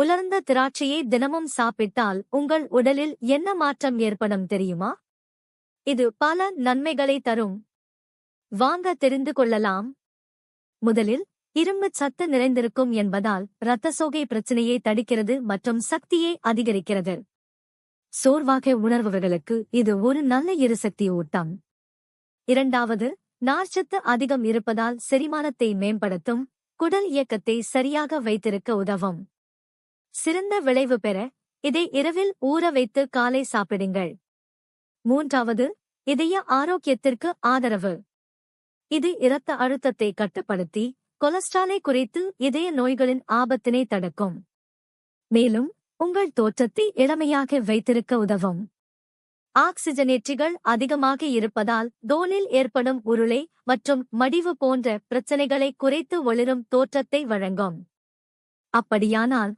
உலர்ந்த திராட்சையை தினமும் சாப்பிட்டால் உங்கள் உடலில் என்ன மாற்றம் ஏற்படும் தெரியுமா? இது பல நன்மைகளை தரும். வாங்க தெரிந்து கொள்ளலாம். முதலில் இரும்புச் சத்து நிறைந்திருக்கும் என்பதால் இரத்த சோகை பிரச்சனையை தடுக்கிறது மற்றும் சக்தியை அதிகரிக்கிறது. சோர்வாக உணர்பவர்களுக்கு இது ஒரு நல்ல எரிசக்தி ஊட்டம். இரண்டாவது நார்ச்சத்து அதிகம் இருப்பதால் செரிமானத்தை மேம்படுத்தும் குடல் இயக்கத்தை சரியாக வைத்திருக்க உதவும். சிறந்த விளைவு பெற இதை இரவில் ஊற வைத்து காலை சாப்பிடுங்கள். மூன்றாவது இதய ஆரோக்கியத்திற்கு ஆதரவு. இது இரத்த அழுத்தத்தை கட்டுப்படுத்தி கொலஸ்ட்ராலை குறைத்து இதய நோய்களின் ஆபத்தினை தடுக்கும். மேலும் உங்கள் தோற்றத்தை இளமையாக வைத்திருக்க உதவும். ஆக்சிஜனேற்றிகள் அதிகமாக இருப்பதால் தோலில் ஏற்படும் உருளை மற்றும் மடிவு போன்ற பிரச்சனைகளை குறைத்து ஒளிரும் தோற்றத்தை வழங்கும். அப்படியானால்